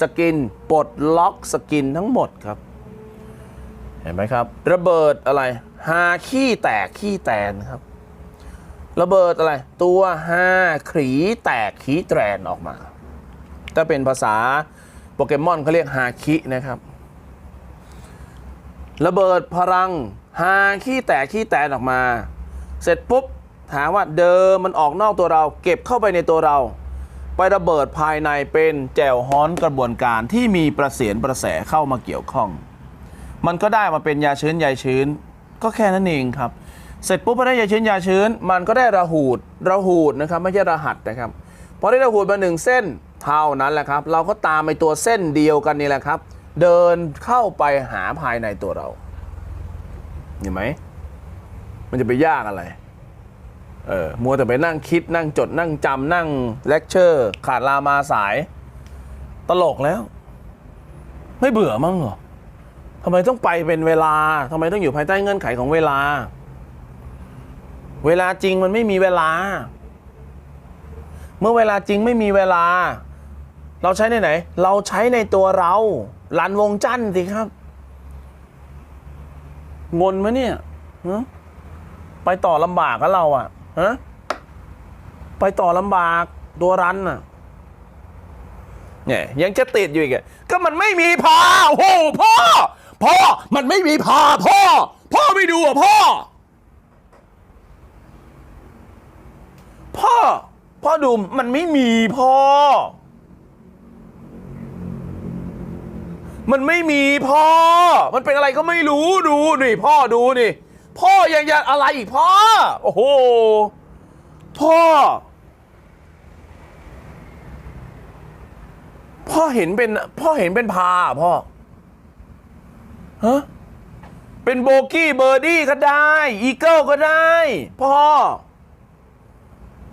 สกินปลดล็อกสกินทั้งหมดครับ เห็นไหมครับ ระเบิดอะไรฮาขี้แตกขี้แตนครับ ระเบิดอะไร ตัวฮาขีแตกขีแตนออกมาถ้าเป็นภาษาโปเกมอนเขาเรียกฮาคินะครับ ระเบิดพลังฮาขี้แตกขี้แตนออกมา เสร็จปุ๊บถามว่าเดิมมันออกนอกตัวเรา เก็บเข้าไปในตัวเรา ไประเบิดภายในเป็นแจวฮ้อนกระบวนการที่มีประเสียนประแสเข้ามาเกี่ยวข้อง มันก็ได้มาเป็นยาชื้นยาชื้น ก็แค่นั้นเองครับ เสร็จปุ๊บพอได้ยาชื้นยาชื้น มันก็ได้ระหูดระหูดนะครับไม่ใช่รหัสนะครับพอได้ระหูดมาหนึ่งเส้นเท่านั้นแหละครับ เราก็ตามไปตัวเส้นเดียวกันนี่แหละครับ เดินเข้าไปหาภายในตัวเราเห็นไหมมันจะไปยากอะไร เออมัวแต่ไปนั่งคิดนั่งจดนั่งจำนั่งเลคเชอร์ ขาดลามาสาย ตลกแล้ว ไม่เบื่อมั้งเหรอทำไมต้องไปเป็นเวลาทำไมต้องอยู่ภายใต้เงื่อนไขของเวลา เวลาจริงมันไม่มีเวลา เมื่อเวลาจริงไม่มีเวลา เราใช้ในไหน เราใช้ในตัวเราลันวงจันทร์สิครับ งนไหมเนี่ยฮะไปต่อลำบากกับเราอะ ฮะไปต่อลำบากตัวรันอะเนี่ยยังจะติดอยู่อีกอะก็มันไม่มีพาโอ้โหพ่อพ่อมันไม่มีพาพ่อ พ่อไม่ดูอะพ่อ พ่อ พ่อดูมันไม่มีพ่อ มันไม่มีพ่อ มันเป็นอะไรก็ไม่รู้ดูนี่พ่อดูนี่ พ่อยังจะอะไรอีกพ่อ โอ้โห พ่อ พ่อเห็นเป็น พ่อเห็นเป็นพาพ่อ ฮะ เป็นโบกี้เบอร์ดี้ก็ได้ อีเกิลก็ได้ พ่อ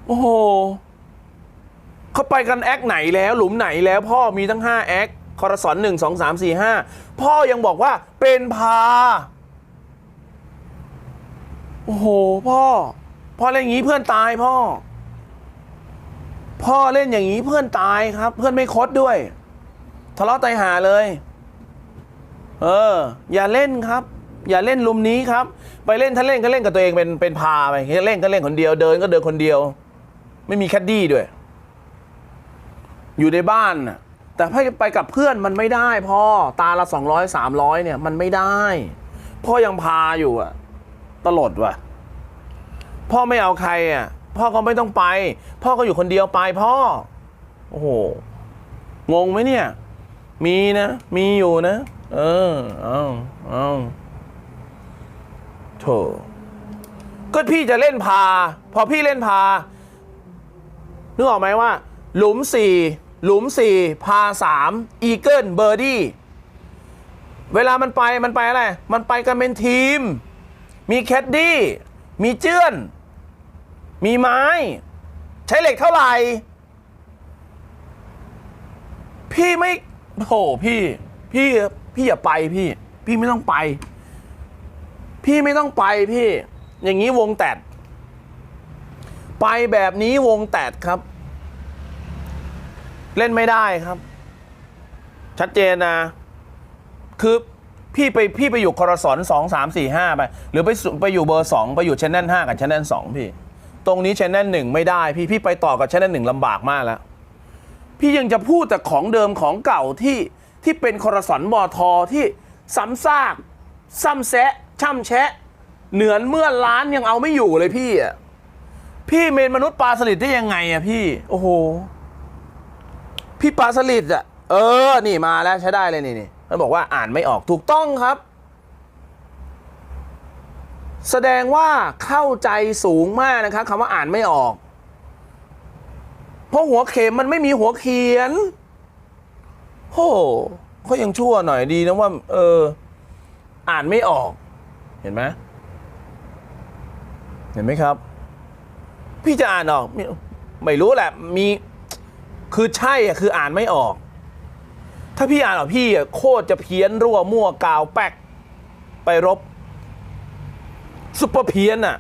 โอ้โห เขาไปกันแอคไหนแล้ว หลุมไหนแล้วพ่อมีทั้ง 5 แอคคอรสอนหนึ่งสองสามสี่ห้าพ่อยังบอกว่าเป็นพา โอ้โห พ่อ พ่อเล่นอย่างนี้เพื่อนตายพ่อ พ่อเล่นอย่างนี้เพื่อนตายครับ เพื่อนไม่คดด้วย ทะเลาะไตายหาเลย เออ อย่าเล่นครับ อย่าเล่นลุมนี้ครับ ไปเล่นถ้าเล่นก็เล่นกับตัวเองเป็นเป็นพาไปเล่นก็เล่นคนเดียวเดินก็เดินคนเดียว ไม่มีแคดดี้ด้วย อยู่ในบ้านน่ะแต่ถ้าไปกับเพื่อนมันไม่ได้พ่อตาละสองร้อยสามร้อยเนี่ย มันไม่ได้ พ่อยังพาอยู่อะ ตลดว่ะ พ่อไม่เอาใครอะ พ่อก็ไม่ต้องไป พ่อก็อยู่คนเดียวไปพ่อ โอ้โห งงไหมเนี่ย มีนะ มีอยู่นะ เออ เอาเอาโถก็พี่จะเล่นพา พอพี่เล่นพา นึกออกไหมว่า หลุมสี่หลุมสี่พาสามอีเกิลเบอร์ดี้เวลามันไปมันไปอะไร มันไปกันเป็นทีม มีแคดดี้ มีเจื้อน มีไม้ ใช้เหล็กเท่าไหร่ พี่ไม่โหพี่ พี่พี่อย่าไปพี่ พี่ไม่ต้องไป พี่ไม่ต้องไปพี่ อย่างนี้วงแตดไปแบบนี้วงแตดครับ เล่นไม่ได้ครับ ชัดเจนนะคือ พี่ไปพี่ไปอยู่คอรสอนสองสามสี่ห้าไป หรือไปสุไปอยู่เบอร์สองไปอยู่ชแนลห้ากับชแนลสองพี่ ตรงนี้ชแนลหนึ่งไม่ได้พี่พี่ไปต่อกับชแนลหนึ่งลำบากมากแล้ว พี่ยังจะพูดแต่ของเดิมของเก่าที่ที่เป็นคอรสอนบอทอที่ซ้ำซากซ้ำแซะช่ำแชะ เหนือนเมื่อล้านยังเอาไม่อยู่เลยพี่อะพี่เมนมนุษย์ปลาสลิดได้ยังไงอะพี่ โอ้โห พี่ปลาสลิดอะเออ นี่มาแล้วใช้ได้เลยนี่นี่ มันบอกว่าอ่านไม่ออกถูกต้องครับ แสดงว่าเข้าใจสูงมากนะครับคำว่าอ่านไม่ออก เพราะหัวเข็มมันไม่มีหัวเขียนโหเขายังชั่วหน่อยดีนะว่า เออ อ่านไม่ออก เห็นไหมเห็นไหมครับ พี่จะอ่านออก ไม่รู้แหละ มี คือใช่คืออ่านไม่ออก ถ้าพี่อ่านออพี่โคตรจะเพี้ยนรั่วมั่วกาวแป๊ก ไปรบซุปเปอร์เพี้ยนอะ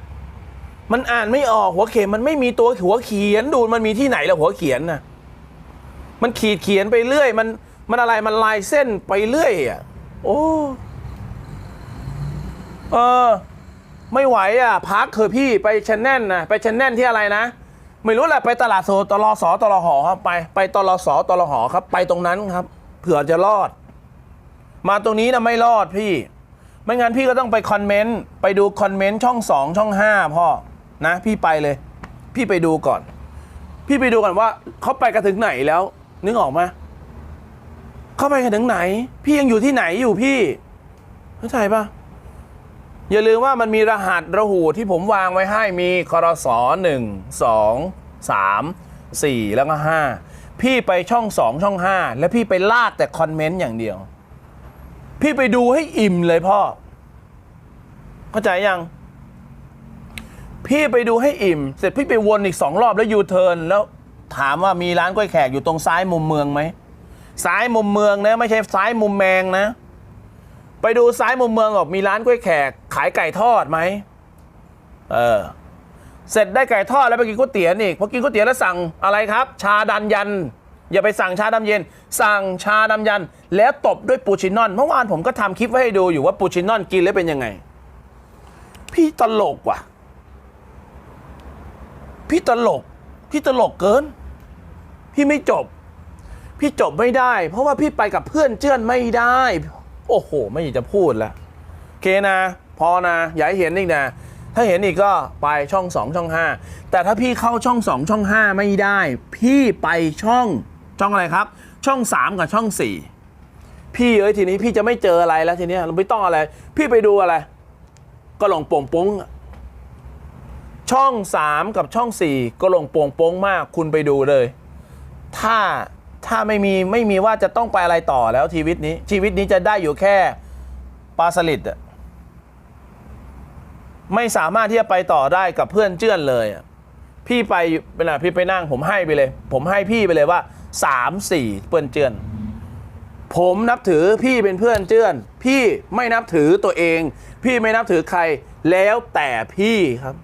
มันอ่านไม่ออกหัวเข็มมันไม่มีตัวหัวเขียนดูมันมีที่ไหนแล้วหัวเขียนน่ะ มันขีดเขียนไปเรื่อย มันมันอะไรมันลายเส้นไปเรื่อยอะ โอ้เออ ไม่ไหวอะพักเถอะพี่ไปชันแนนนะไปชันแนนที่อะไรนะไม่รู้แหละไปตลาดโซตลอสอตลอหอครับไปไปตลอสอตลอหอครับ ไปตรงนั้นครับ เผื่อจะรอด มาตรงนี้นะไม่รอดพี่ ไม่งั้นพี่ก็ต้องไปคอมเมนต์ไปดูคอมเมนต์ช่องสองช่องห้าพ่อนะ พี่ไปเลย พี่ไปดูก่อน พี่ไปดูก่อนว่าเขาไปกันถึงไหนแล้ว นึกออกไหมเขาไปกันถึงไหน พี่ยังอยู่ที่ไหนอยู่พี่เข้าใจปะอย่าลืมว่ามันมีรหัสระหูที่ผมวางไว้ให้มีคอรสอหนึ่งสองสามสี่แล้วก็ห้า พี่ไปช่องสองช่องห้าแล้วพี่ไปลากแต่คอมเมนต์อย่างเดียว พี่ไปดูให้อิ่มเลยพ่อเข้าใจยัง พี่ไปดูให้อิ่ม เสร็จพี่ไปวนอีกสองรอบแล้วยูเทิร์นแล้วถามว่ามีร้านกล้วยแขกอยู่ตรงซ้ายมุมเมืองไหมซ้ายมุมเมืองนะไม่ใช่ซ้ายมุมแมงนะ ไปดูซ้ายมุมเมืองบอกมีร้านกล้วยแขก ขายไก่ทอดไหมเออ เสร็จได้ไก่ทอดแล้วไปกินก๋วยเตี๋ยวอีกพอกินก๋วยเตี๋ยวแล้วสั่งอะไรครับ ชาดันยัน อย่าไปสั่งชาดำเย็น สั่งชาดำยัน แล้วตบด้วยปูชินอนเมื่อวานผมก็ทำคลิปไว้ให้ดูอยู่ว่าปูชินอนกินแล้วเป็นยังไง พี่ตลกว่ะ พี่ตลก พี่ตลกเกิน พี่ไม่จบ พี่จบไม่ได้ เพราะว่าพี่ไปกับเพื่อนเจื้อนไม่ได้ โอ้โห ไม่อยากจะพูดแล้วเคนะ พอนะอย่าให้เห็นอีกนะ ถ้าเห็นอีกก็ไปช่อง 2 ช่อง 5 แต่ถ้าพี่เข้าช่อง 2 ช่อง 5 ไม่ได้ พี่ไปช่องช่องอะไรครับ ช่อง 3 กับช่อง 4 พี่เอ้ยทีนี้พี่จะไม่เจออะไรแล้วทีนี้เราไม่ต้องอะไร พี่ไปดูอะไร ก็หลงโป่งป้งช่อง 3 กับช่อง 4 ก็หลงโป่งป้งมากคุณไปดูเลย ถ้าถ้าไม่มีไม่มีว่าจะต้องไปอะไรต่อแล้วชีวิตนี้ชีวิตนี้จะได้อยู่แค่ปลาสลิดอะ ไม่สามารถที่จะไปต่อได้กับเพื่อนเจื้อนเลยอะพี่ไปเป็นไรพี่ไปนั่งผมให้ไปเลย ผมให้พี่ไปเลยว่าสามสี่เพื่อนเจื้อน ผมนับถือพี่เป็นเพื่อนเจื้อน พี่ไม่นับถือตัวเอง พี่ไม่นับถือใครแล้วแต่พี่ครับ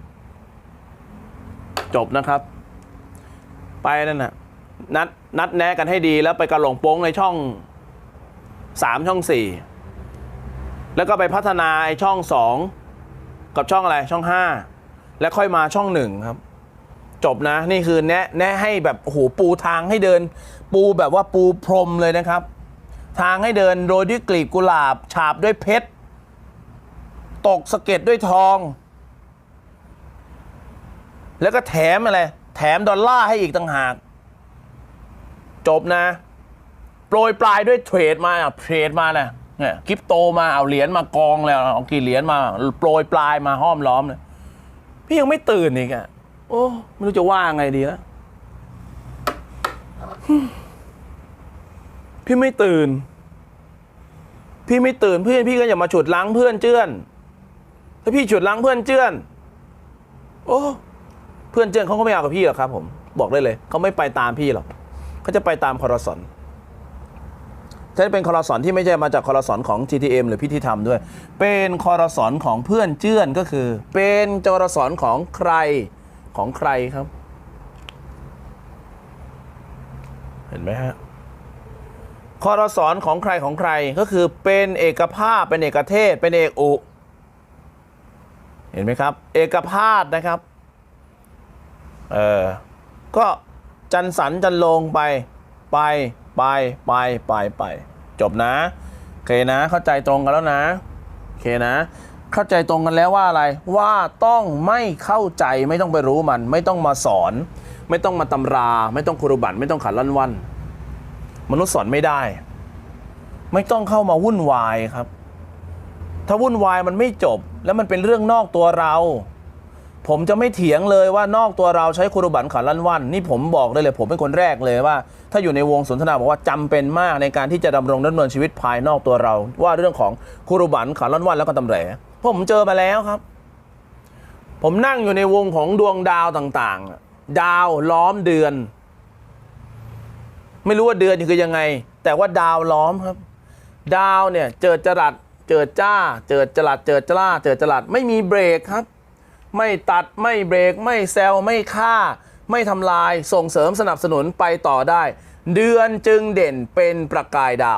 จบนะครับ ไปนั่นน่ะนัดนัดแนะกันให้ดีแล้วไปกระหลงโป้งในช่องสามช่องสี่แล้วก็ไปพัฒนาไอ้ช่องสอง กับช่องอะไรช่องห้าแล้วค่อยมาช่องหนึ่งครับ จบนะนี่คือแนะแนะให้แบบโอ้โหปูทางให้เดิน ปูแบบว่าปูพรมเลยนะครับ ทางให้เดินโรยด้วยกลีบกุหลาบ ฉาบด้วยเพชรตกสะเก็ดด้วยทอง แล้วก็แถมอะไร แถมดอลลาร์ให้อีกต่างหาก จบนะ โปรยปลายด้วยเทรดมาอะเทรดมาน่ะ เนี่ยคริปโตมาเอาเหรียญมากองแล้วเอากี่เหรียญมาโปรยปลายมาห้อมล้อมเลยพี่ยังไม่ตื่นอีกอะ โอ้ไม่รู้จะว่าไงดีแล้วพี่ไม่ตื่น พี่ไม่ตื่นเพื่อนพี่ก็อย่ามาฉุดล้างเพื่อนเจื้อน ถ้าพี่ฉุดล้างเพื่อนเจื้อน โอ้เพื่อนเจื้อนเขาก็ไม่เอากับพี่หรอกครับ ผม บอกได้เลยเขาไม่ไปตามพี่หรอกเขาจะไปตามคอร์สอน จะเป็นคอรสอนที่ไม่ใช่มาจากคอรสอนของ GTM หรือพิธีธรรมด้วย เป็นคอรสอนของเพื่อนเจื้อนก็คือ เป็นจรสอนของใครของใครครับ เห็นไหมฮะคอรสอนของใครของใครก็คือเป็นเอกภาพเป็นเอกเทศ เป็นเอกอุ เห็นไหมครับ เอกภาพนะครับ เออก็จันสันจันลงไปไป ไปไปไปไปจบนะโอเคนะ เข้าใจตรงกันแล้วนะโอเคนะ เข้าใจตรงกันแล้วว่าอะไรว่าต้องไม่เข้าใจไม่ต้องไปรู้มัน ไม่ต้องมาสอน ไม่ต้องมาตำรา ไม่ต้องคุรุบัตไม่ต้องขันลั่นวันมนุษย์สอนไม่ได้ ไม่ต้องเข้ามาวุ่นวายครับ ถ้าวุ่นวายมันไม่จบ แล้วมันเป็นเรื่องนอกตัวเรา ผมจะไม่เถียงเลยว่านอกตัวเราใช้คุรุบันขันลั่นวันนี่ผมบอกได้เลยผมเป็นคนแรกเลยว่า ถ้าอยู่ในวงสนทนาบอกว่าจำเป็นมากในการที่จะดำรงดำเนินชีวิตภายนอกตัวเรา ว่าเรื่องของคุรุบันขันลั่นวันแล้วก็ตำแหน่เพราะผมเจอมาแล้วครับ ผมนั่งอยู่ในวงของดวงดาวต่างๆ ดาวล้อมเดือน ไม่รู้ว่าเดือนนี่คือยังไง แต่ว่าดาวล้อมครับ ดาวเนี่ยเจิดจรัสเจิดจ้า เจิดจรัสเจิดจ้าเจิดจรัสไม่มีเบรกครับ ไม่ตัดไม่เบรก ไม่แซวไม่ฆ่า ไม่ทำลายส่งเสริมสนับสนุนไปต่อได้ เดือนจึงเด่นเป็นประกายดาว